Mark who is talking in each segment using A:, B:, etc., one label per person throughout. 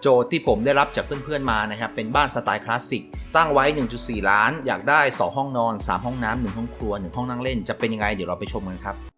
A: โจทย์ที่ผมได้รับจากเพื่อนๆมานะครับ เป็นบ้านสไตล์คลาสสิก ตั้งไว้ 1.4 ล้าน อยากได้ 2 ห้องนอน 3 ห้องน้ำ1ห้องครัว 1 ห้องนั่งเล่น จะเป็นยังไง เดี๋ยวเราไปชมกันครับ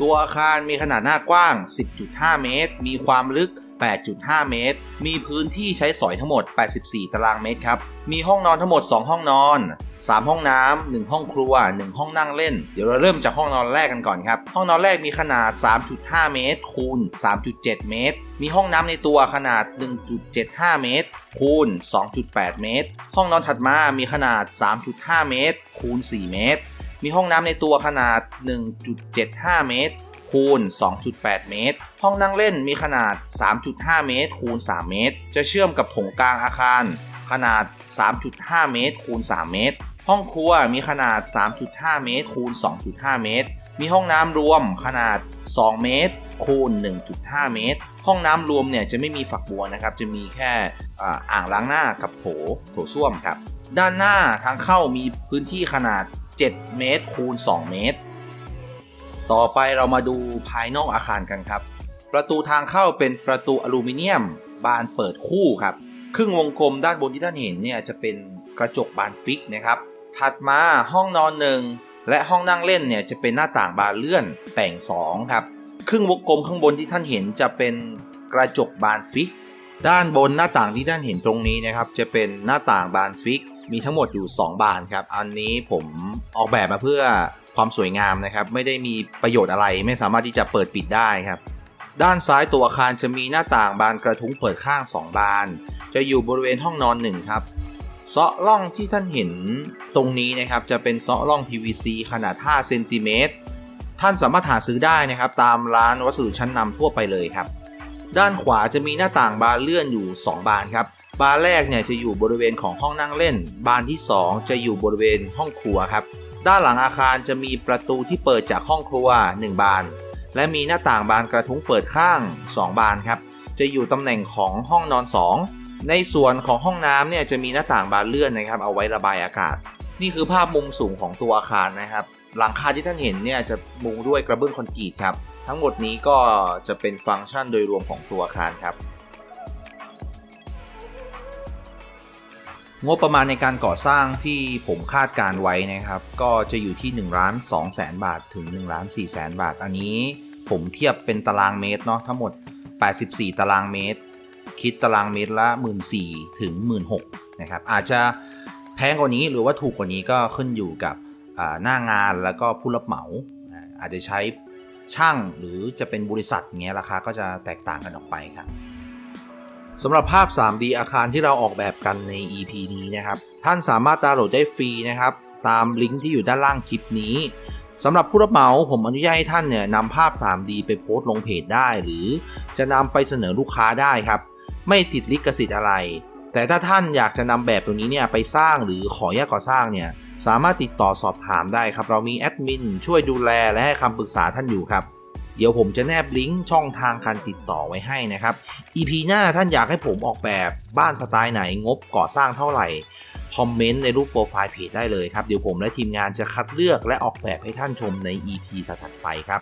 A: ตัวอาคารมีขนาดหน้ากว้าง 10.5 เมตร มีความลึก 8.5 เมตร มีพื้นที่ใช้สอยทั้งหมด 84 ตารางเมตรครับ มีห้องนอนทั้งหมด 2 ห้องนอน 3 ห้องน้ำ 1 ห้องครัว 1 ห้องนั่งเล่น เดี๋ยวเราเริ่มจากห้องนอนแรกกันก่อนครับ ห้องนอนแรกมีขนาด 3.5 เมตร คูณ 3.7 เมตร มีห้องน้ำในตัวขนาด 1.75 เมตร คูณ 2.8 เมตร ห้องนอนถัดมามีขนาด 3.5 เมตร คูณ 4 เมตร มีห้องน้ำในตัวขนาด 1.75 เมตร คูณ 2.8 เมตร ห้องนั่งเล่นมีขนาด 3.5 เมตร คูณ 3 เมตร จะเชื่อมกับโถงกลางอาคาร ขนาด 3.5 เมตร คูณ 3 เมตร ห้องครัวมีขนาด 3.5 เมตร คูณ 2.5 เมตร มีห้องน้ำรวมขนาด 2 เมตร คูณ 1.5 เมตร ห้องน้ำรวมเนี่ยจะไม่มีฝักบัวนะครับ จะมีแค่อ่าอ่างล้างหน้ากับโถ โถส้วมครับด้านหน้าทางเข้ามีพื้นที่ขนาด 7 เมตรคูณ 2 เมตร ต่อไปเรามาดูภายนอกอาคารกันครับ ประตูทางเข้าเป็นประตูอลูมิเนียม บานเปิดคู่ครับ ครึ่งวงกลมด้านบนที่ท่านเห็นเนี่ยจะเป็นกระจกบานฟิกนะครับ ถัดมาห้องนอนหนึ่งและห้องนั่งเล่นเนี่ยจะเป็นหน้าต่างบานเลื่อนแบ่งสองครับ ครึ่งวงกลมข้างบนที่ท่านเห็นจะเป็นกระจกบานฟิก ด้านบนหน้าต่างที่ท่านเห็นตรงนี้นะครับ จะเป็นหน้าต่างบานฟิก มีทั้งหมดอยู่ 2 บานครับ อันนี้ผมออกแบบมาเพื่อความสวยงามนะครับ ไม่ได้มีประโยชน์อะไร ไม่สามารถที่จะเปิดปิดได้ครับ ด้านซ้ายตัวอาคารจะมีหน้าต่างบานกระทุ้งเปิดข้าง 2 บาน จะอยู่บริเวณห้องนอนหนึ่งครับเซาะร่องที่ท่านเห็นตรงนี้นะครับ จะเป็นเซาะร่อง PVC ขนาด 5 เซนติเมตร ท่านสามารถหาซื้อได้นะครับ ตามร้านวัสดุชั้นนำทั่วไปเลยครับ ด้านขวาจะมีหน้าต่างบานเลื่อนอยู่ 2 บานครับ บานแรกเนี่ยจะอยู่บริเวณของห้องนั่งเล่น บานที่ 2 จะอยู่บริเวณห้องครัวครับ ด้านหลังอาคารจะมีประตูที่เปิดจากห้องครัว 1 บาน และมีหน้าต่างบานกระทุ้งเปิดข้าง 2 บานครับ จะอยู่ตำแหน่งของห้องนอน 2 ในส่วนของห้องน้ำเนี่ยจะมีหน้าต่างบานเลื่อนนะครับ เอาไว้ระบายอากาศ นี่คือภาพมุมสูงของตัวอาคารนะครับ หลังคาที่ท่านเห็นเนี่ยจะมุงด้วยกระเบื้องคอนกรีตครับ ทั้งหมดนี้ก็จะเป็นฟังก์ชันโดยรวมของตัวอาคารครับ งบประมาณในการก่อสร้างที่ผมคาดการไว้นะครับ ก็จะอยู่ที่1ล้าน2แสนบาทถึง1ล้าน4แสนบาท อันนี้ผมเทียบเป็นตารางเมตรเนาะทั้งหมด 84 ตารางเมตร คิดตารางเมตรละ 14,000ถึง16,000นะครับอาจจะแพงกว่านี้หรือว่าถูกกว่านี้ก็ขึ้นอยู่กับหน้างานแล้วก็ผู้รับเหมาอาจจะใช้ ช่างหรือจะเป็นบริษัทเงี้ยราคาก็จะแตกต่างกันออกไปครับสำหรับภาพ 3D อาคารที่เราออกแบบกันใน EP นี้นะครับ ท่านสามารถดาวน์โหลดได้ฟรีนะครับ ตามลิงก์ที่อยู่ด้านล่างคลิปนี้สำหรับผู้รับเหมาผมอนุญาตให้ท่านเนี่ยนำภาพ 3D ไปโพสต์ลงเพจได้ หรือจะนำไปเสนอลูกค้าได้ครับ ไม่ติดลิขสิทธิ์อะไร แต่ถ้าท่านอยากจะนำแบบตรงนี้เนี่ยไปสร้างหรือขอแยกก่อสร้างเนี่ย สามารถติดต่อสอบถามได้ครับ เรามีแอดมินช่วยดูแลและให้คำปรึกษาท่านอยู่ครับเดี๋ยวผมจะแนบลิงก์ช่องทางการติดต่อไว้ให้นะครับ EP หน้าท่านอยากให้ผมออกแบบบ้านสไตล์ไหนงบก่อสร้างเท่าไหร่ คอมเมนต์ในรูปโปรไฟล์เพจได้เลยครับ เดี๋ยวผมและทีมงานจะคัดเลือกและออกแบบให้ท่านชมใน EP ถัดไปครับ